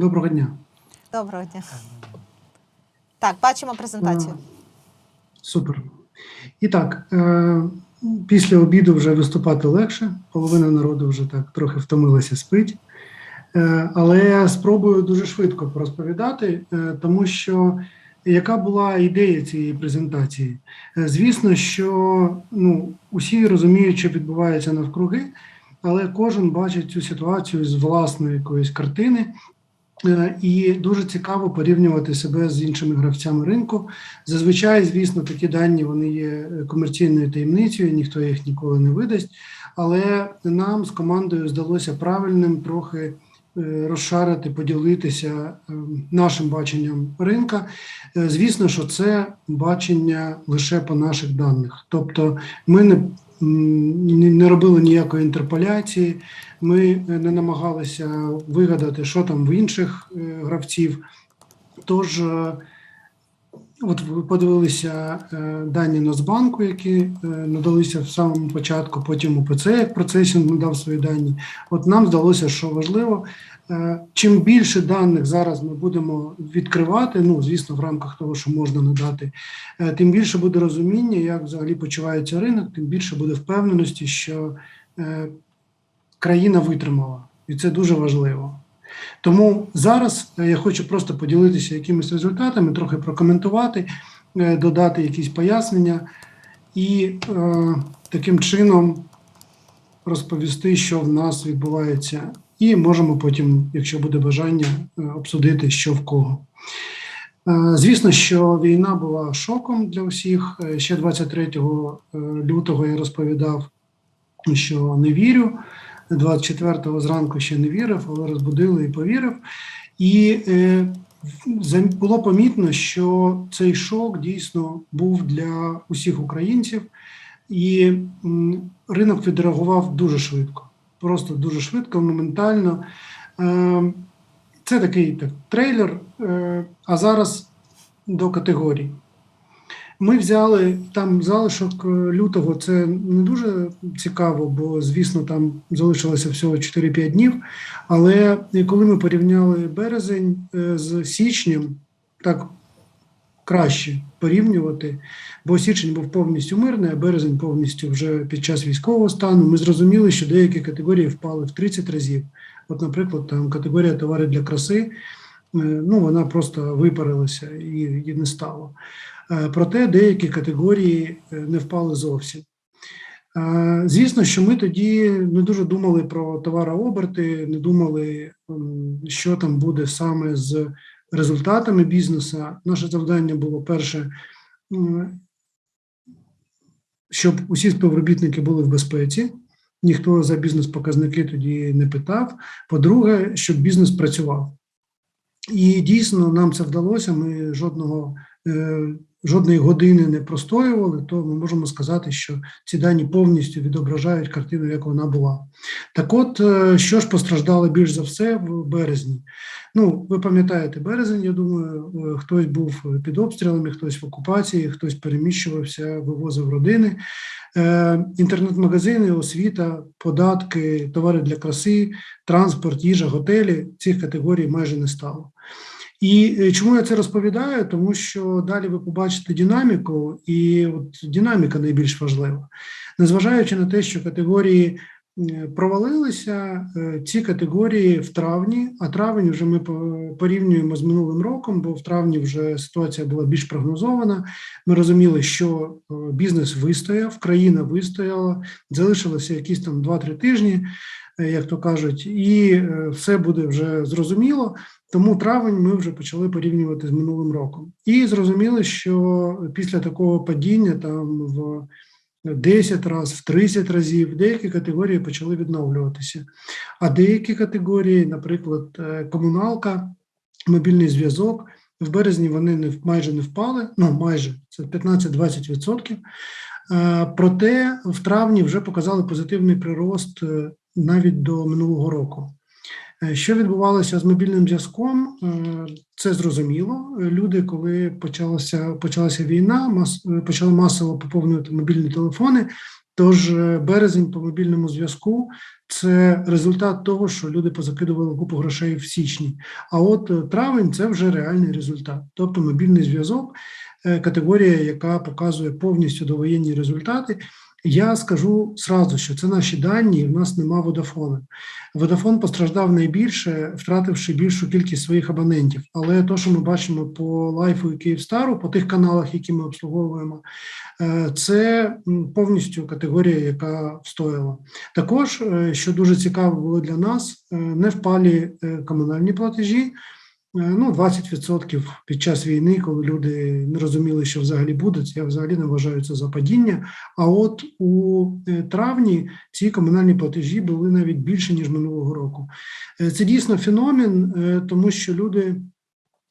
Доброго дня. Доброго дня. Так, бачимо презентацію. Супер. І так, е, після обіду вже виступати легше. Половина народу вже так трохи втомилася спить. Е, але я спробую дуже швидко розповідати, е, тому що яка була ідея цієї презентації? Звісно, що ну, усі розуміють, що відбувається навкруги, але кожен бачить цю ситуацію з власної якоїсь картини. Е, І дуже цікаво порівнювати себе з іншими гравцями ринку. Зазвичай, звісно, такі дані вони є комерційною таємницею, ніхто їх ніколи не видасть. Але нам з командою здалося правильним трохи е, розшарити, поділитися е, нашим баченням ринка. Звісно, що це бачення лише по наших даних. Тобто, ми не- не робили ніякої інтерполяції. Ми е, не намагалися вигадати, що там в інших е, гравців. Тож, е, от ви подивилися дані Нацбанку, які надалися в самому початку, потім УПЦ як процесінг надав свої дані. От нам здалося, що важливо, чим більше даних зараз ми будемо відкривати, ну звісно, в рамках того, що можна надати, тим більше буде розуміння, як взагалі почувається ринок, тим більше буде впевненості, що країна витримала, і це дуже важливо. Тому зараз е, я хочу просто поділитися якимись результатами, трохи прокоментувати, е, додати якісь пояснення і е, таким чином розповісти, що в нас відбувається, і можемо потім, якщо буде бажання, е, обсудити, що в кого. Звісно, що війна була шоком для всіх. Ще 23 е, лютого я розповідав, що не вірю. 24-го зранку ще не вірив, але розбудили і повірив. І е, було помітно, що цей шок дійсно був для усіх українців, і м, ринок відреагував дуже швидко. Просто дуже швидко, моментально. Е, це такий так, трейлер. Е, а зараз до категорій. Ми взяли там залишок е, лютого. Це не дуже цікаво, бо звісно там залишилося всього 4-5 днів. Але коли ми порівняли березень е, з січнем, так краще порівнювати, бо січень був повністю мирний, а березень повністю вже під час військового стану. Ми зрозуміли, що деякі категорії впали в 30 разів. От, наприклад, там категорія товари для краси, е, ну вона просто випарилася і, і не стало. Е, Проте деякі категорії е, не впали зовсім. Е, Звісно, що ми тоді не дуже думали про товарооберти, не думали, що там буде саме з результатами бізнесу. Наше завдання було перше, щоб усі співробітники були в безпеці. Ніхто за бізнес-показники тоді не питав. По-друге, щоб бізнес працював. І дійсно нам це вдалося. Ми жодного жодної години не простоювали, то ми можемо сказати, що ці дані повністю відображають картину, як вона була. Так от, е, що ж постраждало більш за все в березні? Ну, ви пам'ятаєте, березень, я думаю, е, хтось був під обстрілами, хтось в окупації, хтось переміщувався, вивозив родини. Е, Інтернет-магазини, освіта, податки, товари для краси, транспорт, їжа, готелі цих категорій майже не стало. І е, чому я це розповідаю? Тому що далі ви побачите динаміку, і от динаміка найбільш важлива. Незважаючи на те, що категорії е, провалилися, е, ці категорії в травні, а травень вже ми порівнюємо з минулим роком, бо в травні вже ситуація була більш прогнозована. Ми розуміли, що бізнес вистояв, країна вистояла, залишилося якісь там 2-3 тижні, як то кажуть, і все буде вже зрозуміло. Тому травень ми вже почали порівнювати з минулим роком. І зрозуміли, що після такого падіння там в 10 разів, в 30 разів, деякі категорії почали відновлюватися. А деякі категорії, наприклад, е, комуналка, мобільний зв'язок, в березні вони не майже не впали, ну майже це 15-20%. Е, Проте в травні вже показали позитивний прирост е, навіть до минулого року. Е, Що відбувалося з мобільним зв'язком? Е, Це зрозуміло. Люди, коли почалася почалася війна, мас, е, почали масово поповнювати мобільні телефони, Тож березень по мобільному зв'язку це результат того, що люди позакидували купу грошей в січні. А от травень це вже реальний результат. Тобто мобільний зв'язок, категорія, яка показує повністю довоєнні результати. Я скажу сразу, що це наші дані, в нас нема Водафона. Водафон постраждав найбільше, втративши більшу кількість своїх абонентів. Але то, що ми бачимо по лайфу і Київстару, по тих каналах, які ми обслуговуємо, е, це повністю категорія, яка встояла. Також, е, що дуже цікаво було для нас, е, не впалі комунальні платежі. Е, Ну, 20% під час війни, коли люди не розуміли, що взагалі буде, я взагалі не вважаю це за падіння. А от у е, травні ці комунальні платежі були навіть більше ніж минулого року. Е, Це дійсно феномен, тому що люди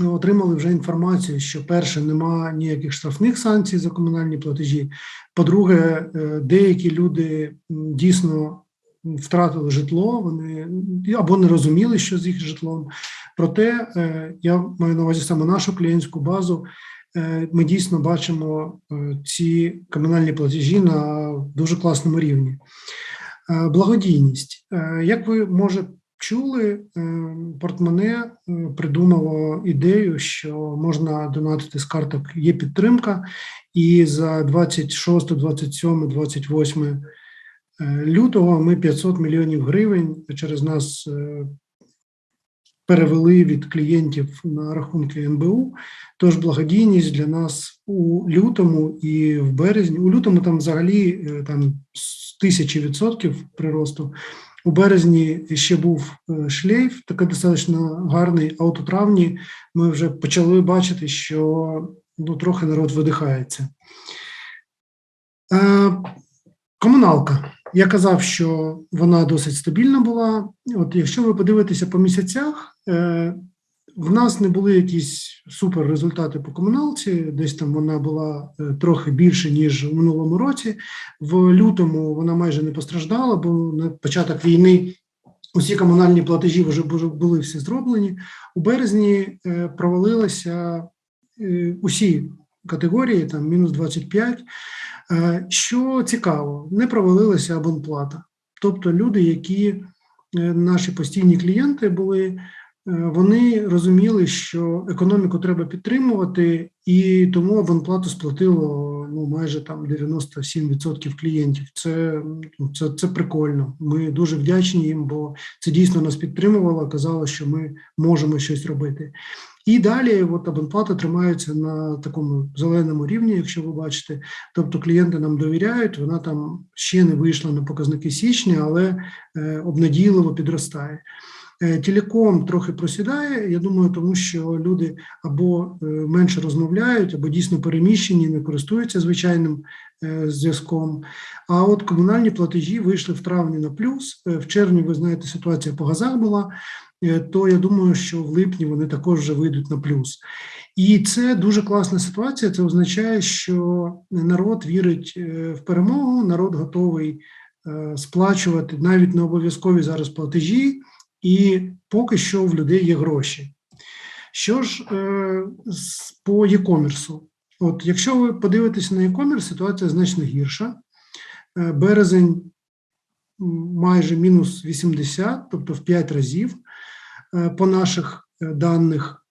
отримали вже інформацію, що перше, нема ніяких штрафних санкцій за комунальні платежі. По-друге, деякі люди дійсно втратили житло, вони або не розуміли, що з їх житлом. Проте е, я маю на увазі саме нашу клієнтську базу. Е, Ми дійсно бачимо е, ці комунальні платежі на дуже класному рівні. Благодійність. Як ви може чули, портмоне придумало ідею, що можна донатити з карток. Є підтримка, і за 26, 27, 28 е, лютого ми 500 мільйонів гривень через нас перевели від клієнтів на рахунки НБУ. Тож благодійність для нас у лютому і в березні. У лютому там взагалі е, там тисячі відсотків приросту. У березні ще був е, шлейф, такий достатньо гарний, а от у травні ми вже почали бачити, що ну, трохи народ видихається. Е, комуналка. Я казав, що вона досить стабільна була. От якщо ви подивитеся по місяцях, в нас не були якісь супер результати по комуналці. Десь там вона була е, трохи більше, ніж у минулому році. В лютому вона майже не постраждала, бо на початок війни усі комунальні платежі вже були всі зроблені. У березні е, провалилися е, усі категорії, там мінус 25. Е, Що цікаво, не провалилася абонплата. Тобто люди, які е, наші постійні клієнти були, е, вони розуміли, що економіку треба підтримувати, і тому абонплату сплатило ну, майже там 97% клієнтів. Це, ну, це, це прикольно. Ми дуже вдячні їм, бо це дійсно нас підтримувало, казало, що ми можемо щось робити. І далі от абонплата тримається на такому зеленому рівні, якщо ви бачите. Тобто клієнти нам довіряють, вона там ще не вийшла на показники січня, але е, обнадійливо підростає. Е, Телеком трохи просідає. Я думаю, тому що люди або е, менше розмовляють, або дійсно переміщені, не користуються звичайним е, зв'язком. А от комунальні платежі вийшли в травні на плюс. В червні, ви знаєте, ситуація по газах була. То я думаю, що в липні вони також вже вийдуть на плюс. І це дуже класна ситуація. Це означає, що народ вірить в перемогу, народ готовий сплачувати навіть не обов'язкові зараз платежі, і поки що в людей є гроші. Що ж е, по e-commerce? От якщо ви подивитесь на e-commerce, ситуація значно гірша. Е, Березень майже мінус 80, тобто в 5 разів е, по наших е, даних.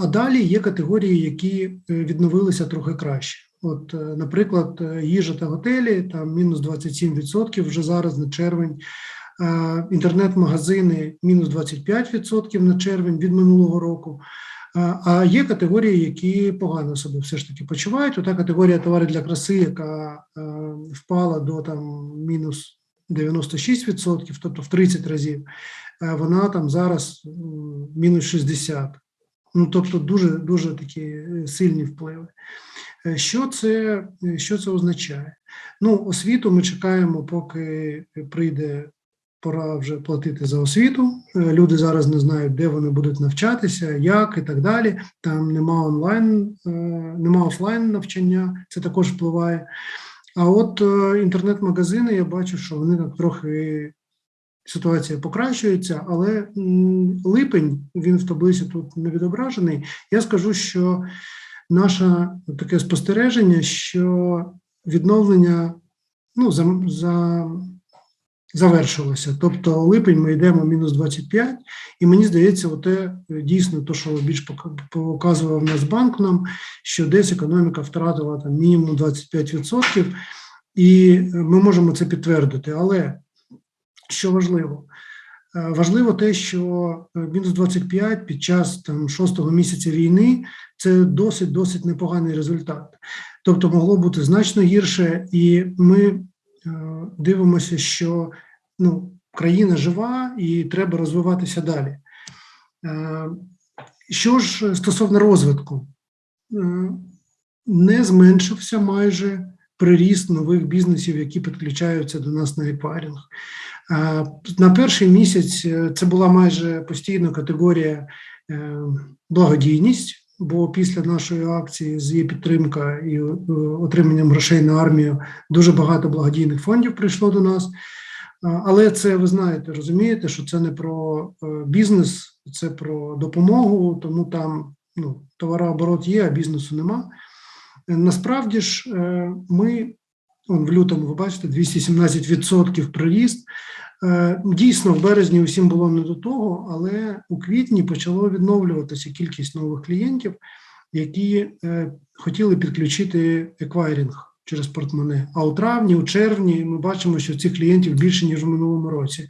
А далі є категорії, які е, відновилися трохи краще. От, е, наприклад, їжа та готелі там мінус 27% вже зараз на червень. Інтернет-магазини мінус 25% на червень від минулого року. А є категорії, які погано себе все ж таки почувають. Ота категорія товари для краси, яка е, впала до там мінус 96%, тобто в 30 разів, е, вона там зараз мінус 60%. Ну, тобто дуже дуже такі е, сильні впливи. Що це, що це означає? Ну, освіту ми чекаємо, поки прийде пора вже платити за освіту. Е, Люди зараз не знають, де вони будуть навчатися, як і так далі. Там нема онлайн, е, нема офлайн навчання, це також впливає. А от е, інтернет-магазини, я бачу, що вони так трохи ситуація покращується, але липень він в таблиці тут не відображений. Я скажу, що наше таке спостереження, що відновлення ну, за, за, завершилося. Тобто липень ми йдемо мінус 25, і мені здається, оте е, дійсно то, що більш пока- показував Нацбанк нам, що десь економіка втратила там мінімум 25%, і е, ми можемо це підтвердити. Але що важливо? Е, Важливо те, що мінус 25 під час там шостого місяця війни це досить досить непоганий результат. Тобто могло бути значно гірше, і ми дивимося, що ну, країна жива і треба розвиватися далі. Е, Що ж стосовно розвитку, Е, не зменшився майже приріст нових бізнесів, які підключаються до нас на еквайринг. Е, На перший місяць е, це була майже постійна категорія е, благодійність, бо після нашої акції з її підтримка і е, отриманням грошей на армію дуже багато благодійних фондів прийшло до нас. Але це ви знаєте, розумієте, що це не про е, бізнес, це про допомогу, тому там ну, товарооборот є, а бізнесу нема. Е, Насправді ж, ми он, в лютому, ви бачите, 217% приріст. Е, Дійсно, в березні усім було не до того, але у квітні почало відновлюватися кількість нових клієнтів, які е, хотіли підключити еквайринг через портмоне. А у травні, у червні ми бачимо, що цих клієнтів більше ніж у минулому році.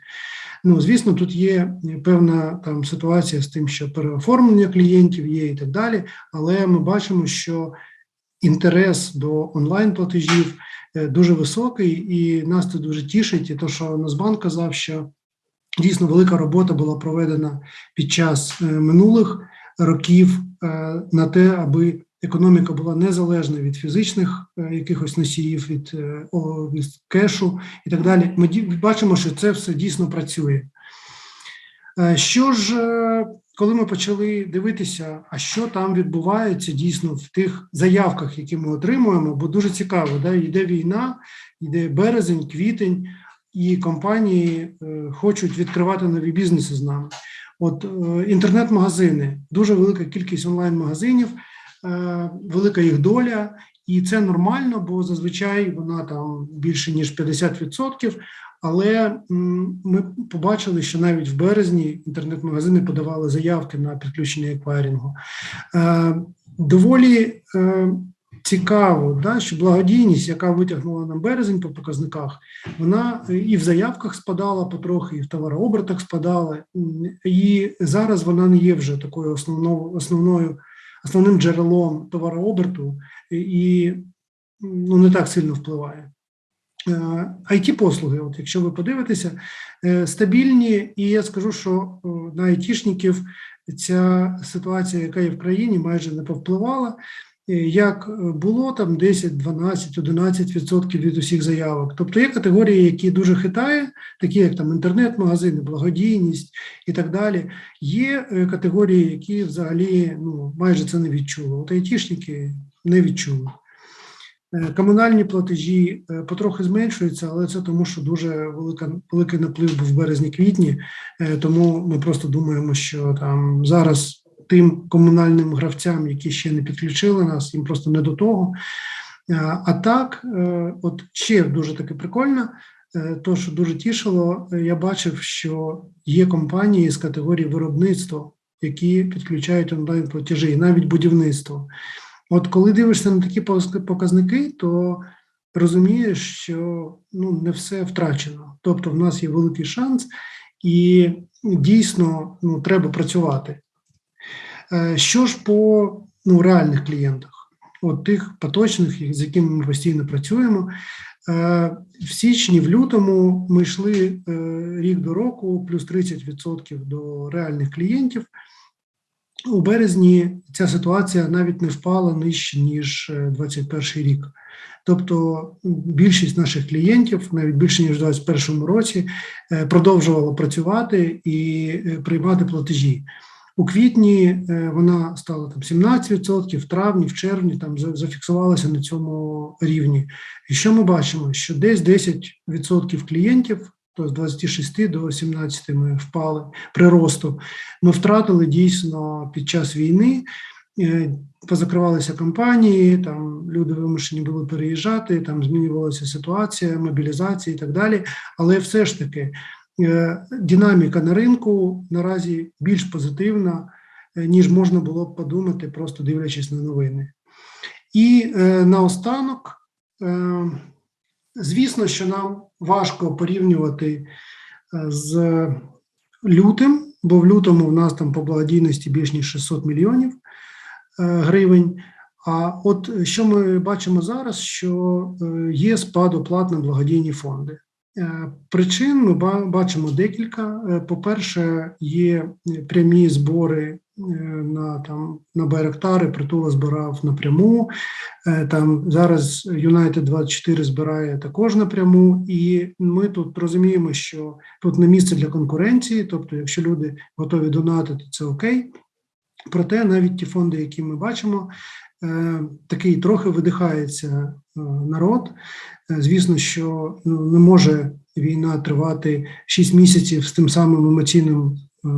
Ну, звісно, тут є певна там ситуація з тим, що переоформлення клієнтів є і так далі. Але ми бачимо, що інтерес до онлайн платежів дуже високий, і нас це дуже тішить. І то, що Нацбанк казав, що дійсно велика робота була проведена під час е, минулих років е, на те, аби економіка була незалежна від фізичних е, якихось носіїв, від, е, від кешу і так далі. Ми бачимо, що це все дійсно працює. Е, Що ж, е, коли ми почали дивитися, а що там відбувається дійсно в тих заявках, які ми отримуємо, бо дуже цікаво, да, йде війна, йде березень, квітень, і компанії е, хочуть відкривати нові бізнеси з нами. От е, інтернет-магазини, дуже велика кількість онлайн-магазинів, е, велика їх доля, і це нормально, бо зазвичай вона там більше ніж 50%. Але ми побачили, що навіть в березні інтернет-магазини подавали заявки на підключення еквайрінгу. Е, Доволі е, цікаво, да, що благодійність, яка витягнула нам березень по показниках, вона е, і в заявках спадала потрохи, і в товарообертах спадала. І зараз вона не є вже такою основною, основною основним джерелом товарооберту і- ну, не так сильно впливає. it послуги от якщо ви подивитеся, е, стабільні, і я скажу, що на айтішників ця ситуація, яка є в країні, майже не повпливала. Як було там 10, 12, 11% від усіх заявок. Тобто є категорії, які дуже хитає, такі як там інтернет-магазини, благодійність і так далі. Є е, категорії, які взагалі ну, майже це не відчули. От айтішники не відчули. Е, Комунальні платежі е, потрохи зменшуються, але це тому, що дуже велика, великий наплив був в березні-квітні. Тому ми просто думаємо, що там зараз тим комунальним гравцям, які ще не підключили нас, їм просто не до того. Е, А так, е, от ще дуже таке прикольно, е, то, що дуже тішило, я бачив, що є компанії з категорії виробництва, які підключають онлайн платежі, навіть будівництво. От коли дивишся на такі показники, то розумієш, що ну не все втрачено. Тобто, в нас є великий шанс, і дійсно ну, треба працювати. Е, Що ж по ну, реальних клієнтах, от тих поточних, з якими ми постійно працюємо. Е, В січні, в лютому ми йшли е, рік до року, плюс 30% до реальних клієнтів. У березні ця ситуація навіть не впала нижче, ніж 21 рік. Тобто більшість наших клієнтів, навіть більше ніж у 2021 році, продовжувала працювати і приймати платежі. У квітні е, вона стала там 17%, в травні, в червні там зафіксувалася на цьому рівні. І що ми бачимо? Що десь 10% клієнтів, то з 26 до 17 ми впали приросту. Ми втратили дійсно під час війни. е, позакривалися компанії, там люди вимушені були переїжджати, там змінювалася ситуація, мобілізація і так далі. Але все ж таки динаміка на ринку наразі більш позитивна, е, ніж можна було б подумати, просто дивлячись на новини. І е, наостанок, е, звісно, що нам важко порівнювати е, з лютим, бо в лютому в нас там по благодійності більш ніж 600 мільйонів е, гривень. А от що ми бачимо зараз, що е, є спад оплат на благодійні фонди. Е, Причин ми бачимо декілька. Е, По-перше, є прямі збори е, на там на Байрактари, притула збирав напряму. Там зараз United 24 збирає також напряму, і ми тут розуміємо, що тут не місце для конкуренції. Тобто, якщо люди готові донатити, це окей. Проте навіть ті фонди, які ми бачимо, такий трохи видихається народ. Звісно, що ну, не може війна тривати 6 місяців з тим самим емоційним е,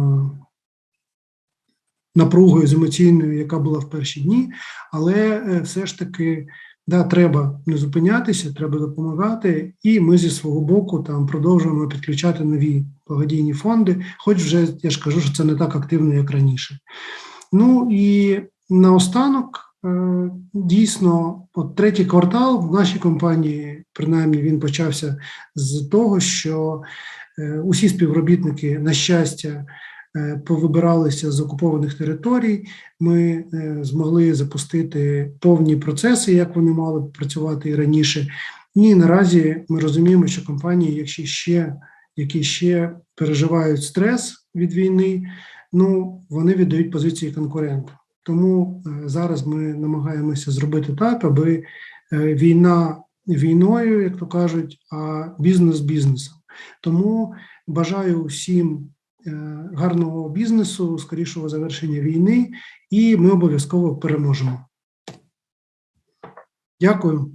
напругою з емоційною, яка була в перші дні, але е, все ж таки да, треба не зупинятися, треба допомагати, і ми зі свого боку там продовжуємо підключати нові благодійні фонди, хоч вже я ж кажу, що це не так активно, як раніше. Ну і наостанок, дійсно, от третій квартал в нашій компанії, принаймні, він почався з того, що е, усі співробітники, на щастя, е, повибиралися з окупованих територій. Ми е, змогли запустити повні процеси, як вони мали працювати і раніше. І наразі ми розуміємо, що компанії, якщо ще, які ще переживають стрес від війни, ну вони віддають позиції конкуренту. Тому е, зараз ми намагаємося зробити так, аби е, війна війною, як то кажуть, а бізнес бізнесом. Тому бажаю всім е, гарного бізнесу, скорішого завершення війни, і ми обов'язково переможемо. Дякую.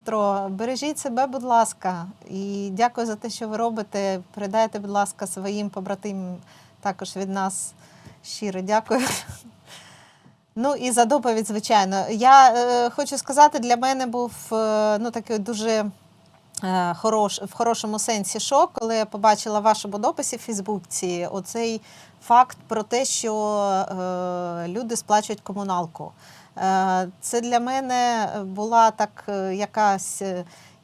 Петро, бережіть себе, будь ласка, і дякую за те, що ви робите. Передайте, будь ласка, своїм побратимам також від нас щиро дякую. Ну і за доповідь, звичайно. Я е, хочу сказати, для мене був е, ну, такий дуже е, хорош, в хорошому сенсі шок, коли я побачила в вашому дописі в Фейсбуці оцей факт про те, що е, люди сплачують комуналку. Е, Це для мене була так е, якась.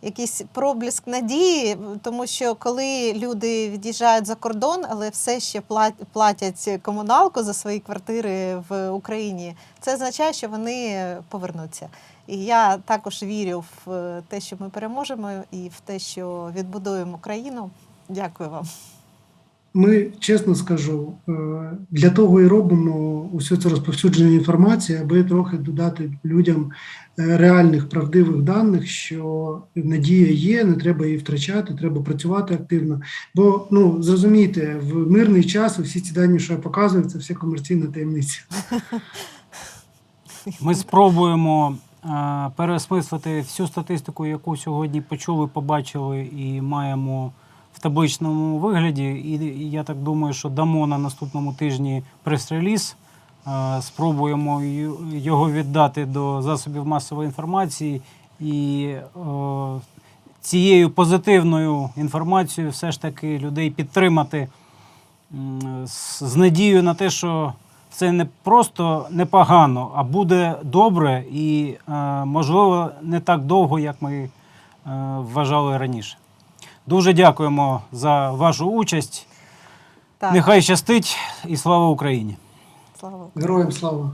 Якийсь проблиск надії, тому що коли люди від'їжджають за кордон, але все ще плат- платять комуналку за свої квартири в Україні, це означає, що вони повернуться. І я також вірю в те, що ми переможемо, і в те, що відбудуємо Україну. Дякую вам. Ми чесно скажу, е, для того і робимо усе це розповсюдження інформації, аби трохи додати людям е, реальних правдивих даних, що надія є, не треба її втрачати, треба працювати активно. Бо ну зрозумійте, в мирний час всі ці дані, що я показую, це все комерційна таємниця. Ми спробуємо е, переосмислити всю статистику, яку сьогодні почули, побачили і маємо в табличному вигляді. І я так думаю, що дамо на наступному тижні прес-реліз. Е, Спробуємо його віддати до засобів масової інформації і е, цією позитивною інформацією все ж таки людей підтримати з надією на те, що це не просто непогано, а буде добре і, е, можливо, не так довго, як ми вважали раніше. Дуже дякуємо за вашу участь. Так, Нехай щастить і слава Україні! слава Україні! Героям слава!